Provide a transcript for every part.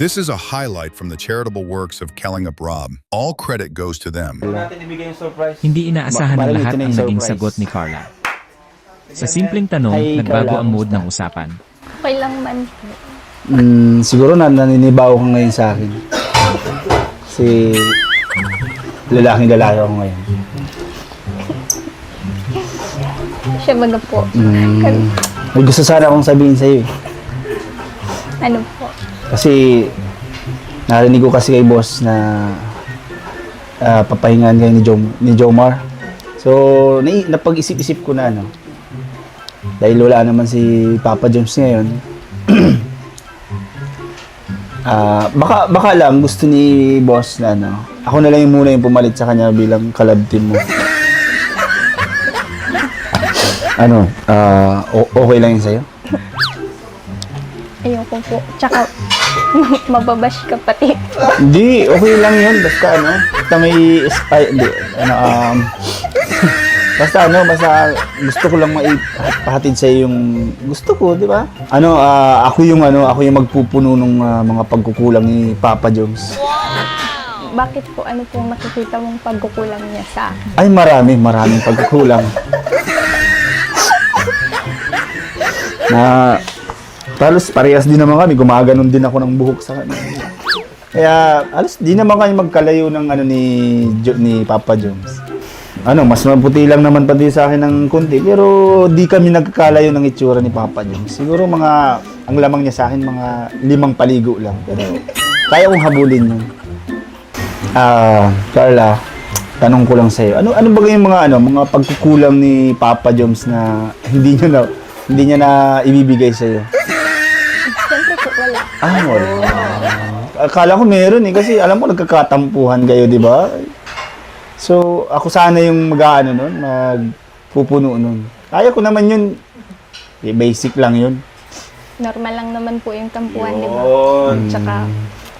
This is a highlight from the charitable works of Kellingup Rob. All credit goes to them. Hindi inaasahan ng lahat ang naging sagot ni Carla. Sa simpleng tanong, Ay, nagbago ang mood ng usapan. Okay lang man. Mm, siguro na naninibaw ka ngayon sa akin. Kasi lalaking lalaki ako ngayon. Siya baga po. Mm, may gusto sana akong sabihin sa'yo eh. Ano po? Kasi narinig ko kasi kay boss na ah, papahingan kayo ni, Jom, ni Jomar. So, nai- napag-isip-isip ko na ano. Dahil wala naman si Papa Jones ngayon. Ah, baka baka lang gusto ni boss na ano. Ako na lang yung muna yung pumalit sa kanya bilang kalab team mo. ano, o- okay lang yun sa'yo? Ayoko po. Tsaka, mababash ka pati. Hindi, okay lang yun. Basta ano, basta may, ay, hindi, ano, um, basta ano, basta gusto ko lang maipahatid sa yung gusto ko, di ba? Ano, ah, ako yung ano, ako yung magpupuno ng ah, mga pagkukulang ni Papa Jones. Bakit po? Ano po makikita mong pagkukulang niya sa akin? Ay, marami, maraming pagkukulang. na, talos parehas din naman kami, gumaganon din ako ng buhok sa kanya. Kaya, alas, di naman kami magkalayo ng ano ni, ni Papa Jones. Ano, mas maputi lang naman pati sa akin ng konti, pero di kami nagkakalayo ng itsura ni Papa Jones. Siguro mga, ang lamang niya sa akin, mga limang paligo lang. Pero, kaya kong habulin yun. Ah, Carla, tanong ko lang sa'yo. Ano, ano ba yung mga, ano, mga pagkukulang ni Papa Jones na hindi niya na, hindi niya na ibibigay sa'yo? Ah, wala. Akala ko meron eh, kasi alam mo nagkakatampuhan kayo, di ba? So, ako sana yung mag-ano nun, magpupuno nun. Kaya ko naman yun. Eh, basic lang yun. Normal lang naman po yung tampuhan, di ba? Yun. Tsaka,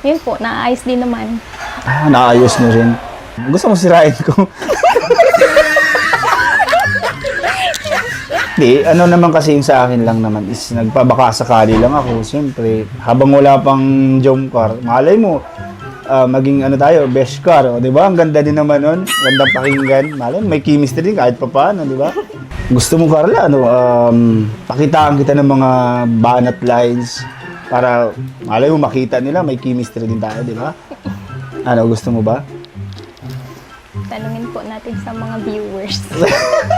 yun po, naayos din naman. Ah, naayos mo rin. Gusto mo sirain ko. Di, ano naman kasi yung sa akin lang naman is nagpabaka sakali lang ako. Siyempre, habang wala pang jump car, malay mo, ah, maging ano tayo, best car, o, di ba? Ang ganda din naman nun. Gandang pakinggan. Malay mo, may chemistry din kahit pa paano, di ba? Gusto mo, Carla, ano, um, pakitaan kita ng mga banat lines para malay mo makita nila may chemistry din tayo, di ba? Ano, gusto mo ba? Tanungin po natin sa mga viewers.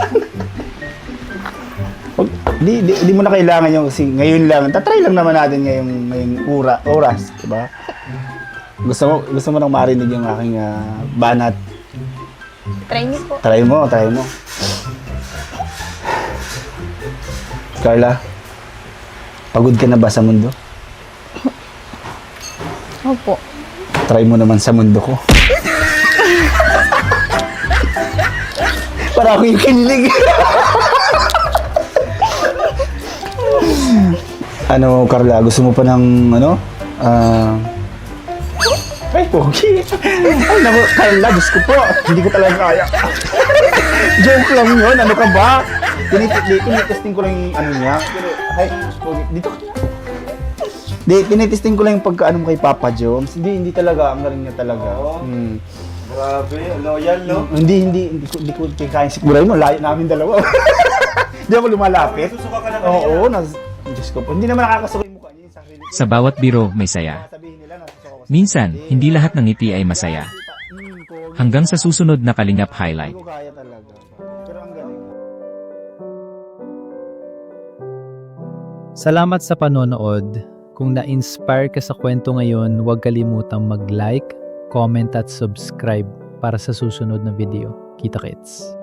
Di, di, di mo na kailangan yung kasi ngayon lang. Tatry lang naman natin ngayong, ngayong ura, oras, di ba? Gusto mo, gusto mo nang marinig yung aking ah, banat. Try niyo po. Try mo, try mo. Carla, pagod ka na ba sa mundo? Opo. Try mo naman sa mundo ko. Para ako yung kinilig. ano, Carla, gusto mo pa ng, ano? Ah... ay, pogi. Ay, naku, Carla, Diyos ko po. Hindi ko talaga kaya. Joke lang yun. Ano ka ba? Tinitesting ko lang yung ano niya. Pero, ay, pogi. Dito ka Di, tinitesting ko lang yung pagkaano mo kay Papa Jones. Hindi, hindi talaga. Ang galing niya talaga. Hmm. Grabe, loyal, no? Hindi, hindi, hindi ko, hindi ko kaya siguro mo, layo namin dalawa. Hindi ako lumalapit. Susuka ka na Oo, nas, Diyos ko po. Hindi naman nakakasuka yung mukha niya yung sarili. Sa bawat biro may saya. Sabihin nila, nasusuka ko. Minsan, hindi lahat ng ngiti ay masaya. Hmm. Hanggang sa susunod na Kalingap highlight. Hindi ko kaya talaga. Pero ang galing. Salamat sa panonood. Kung na-inspire ka sa kwento ngayon, huwag kalimutang mag-like, comment at subscribe para sa susunod na video. Kita kits!